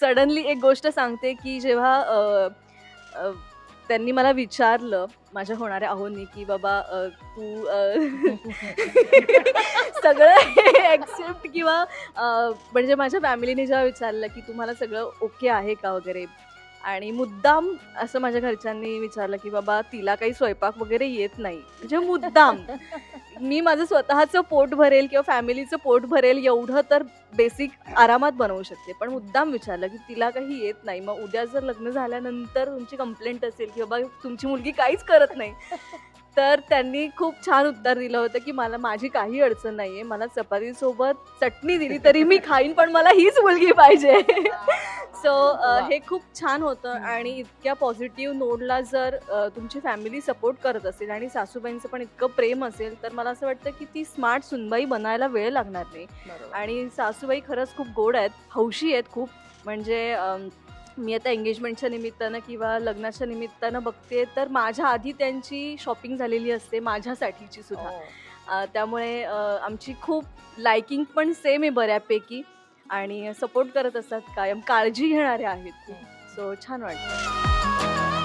Suddenly एक गोष्ट सांगते की जेव्हा त्यांनी मला विचारलं माझ्या होणाऱ्या अहोंनी की बाबा तू सगळं ॲक्सेप्ट किंवा म्हणजे माझ्या फॅमिलीने जेव्हा विचारलं की तुम्हाला सगळं ओके आहे का वगैरे? आणि मुद्दाम असं माझ्या घरच्यांनी विचारलं की बाबा तिला काही स्वयंपाक वगैरे येत नाही. म्हणजे मुद्दाम. मी माझं स्वतःचं पोट भरेल किंवा फॅमिलीचं पोट भरेल एवढं तर बेसिक आरामात बनवू शकते. पण मुद्दाम विचारलं की तिला काही येत नाही. मग उद्या जर लग्न झाल्यानंतर तुमची कंप्लेंट असेल की बाबा तुमची मुलगी काहीच करत नाही. तर त्यांनी खूप छान उत्तर दिलं होतं की मला माझी काही अडचण नाही आहे मला चपातीसोबत चटणी दिली तरी मी खाईन पण मला हीच मुलगी पाहिजे. सो हे खूप छान होतं आणि इतक्या पॉझिटिव्ह नोडला जर तुमची फॅमिली सपोर्ट करत असेल आणि सासूबाईंचं पण इतकं प्रेम असेल तर मला असं वाटतं की ती स्मार्ट सुनबाई बनायला वेळ लागणार नाही. आणि सासूबाई खरंच खूप गोड आहेत हौशी आहेत खूप. म्हणजे मी आता एंगेजमेंटच्या निमित्तानं किंवा लग्नाच्या निमित्तानं बघते तर माझ्या आधी त्यांची शॉपिंग झालेली असते माझ्यासाठीची सुद्धा. अ, त्यामुळे आमची खूप लायकिंग पण सेम आहे बऱ्यापैकी. आणि सपोर्ट करत असतात कायम. काळजी घेणारे आहेत. सो छान वाटतं